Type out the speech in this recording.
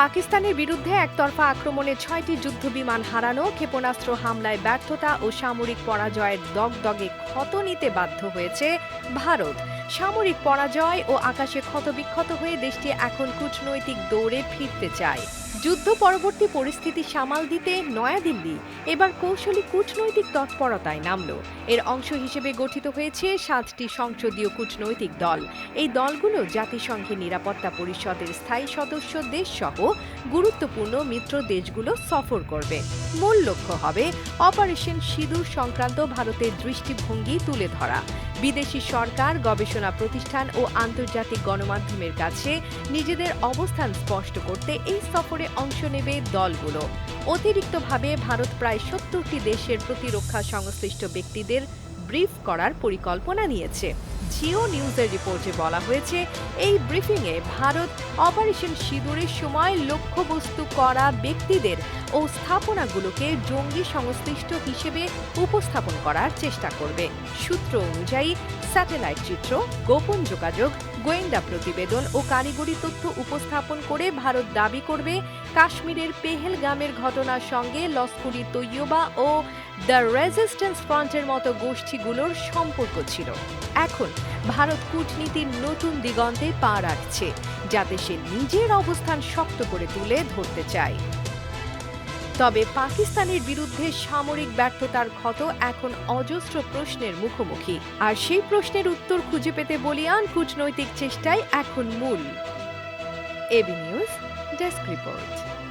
পাকিস্তানের বিরুদ্ধে একতরফা আক্রমণে ছয়টি যুদ্ধবিমান হারানো, ক্ষেপণাস্ত্র হামলায় ব্যর্থতা ও সামরিক পরাজয়ের দগদগে ক্ষত নিতে বাধ্য হয়েছে ভারত। সামরিক পরাজয় ও আকাশে ক্ষতবিক্ষত হয়ে দেশটি এখন কূটনৈতিক দৌড়ে ফিরতে চায়। যুদ্ধ পরবর্তী পরিস্থিতি সামাল দিতে নয়াদিল্লি, এবার কৌশলী কূটনৈতিক তৎপরতায় নামল। এর অংশ হিসেবে গঠিত হয়েছে সাতটি সংসদীয় কূটনৈতিক দল। এই দলগুলো জাতিসংঘের নিরাপত্তা পরিষদের স্থায়ী সদস্য দেশ সহ গুরুত্বপূর্ণ মিত্র দেশগুলো সফর করবে। মূল লক্ষ্য হবে অপারেশন সিঁদুর সংক্রান্ত ভারতের দৃষ্টিভঙ্গি তুলে ধরা। বিদেশি সরকার, গবেষণা প্রতিষ্ঠান ও আন্তর্জাতিক গণমাধ্যমের কাছে নিজেদের অবস্থান স্পষ্ট করতে এই সফরে অংশ নেবে দলগুলো। অতিরিক্তভাবে ভারত প্রায় সত্তরটি দেশের প্রতিরক্ষা সংশ্লিষ্ট ব্যক্তিদের ব্রিফ করার পরিকল্পনা নিয়েছে। জিও নিউজের রিপোর্টে বলা হয়েছে, এই ব্রিফিংয়ে ভারত অপারেশন সিঁদুরের সময় লক্ষ্যবস্তু করা ব্যক্তিদের ও স্থাপনাগুলোকে জঙ্গি সংশ্লিষ্ট হিসেবে উপস্থাপন করার চেষ্টা করবে। সূত্র অনুযায়ী, স্যাটেলাইট চিত্র, গোপন যোগাযোগ, গোয়েন্দা প্রতিবেদন ও কারিগরি তথ্য উপস্থাপন করে ভারত দাবি করবে, কাশ্মীরের পেহেলগামের ঘটনার সঙ্গে লস্করি তৈয়বা ও দ্য রেজিস্ট্যান্স ফ্রন্টের মতো গোষ্ঠীগুলোর সম্পর্ক ছিল। এখন ভারত কূটনীতির নতুন দিগন্তে পা রাখছে, যাতে সে নিজের অবস্থান শক্ত করে তুলে ধরতে চায়। তবে পাকিস্তানের বিরুদ্ধে সামরিক ব্যর্থতার ক্ষত এখন অজস্র প্রশ্নের মুখোমুখি। আর সেই প্রশ্নের উত্তর খুঁজে পেতে বলিয়ান কূটনৈতিক চেষ্টাই এখন মূল। AB news, desk report.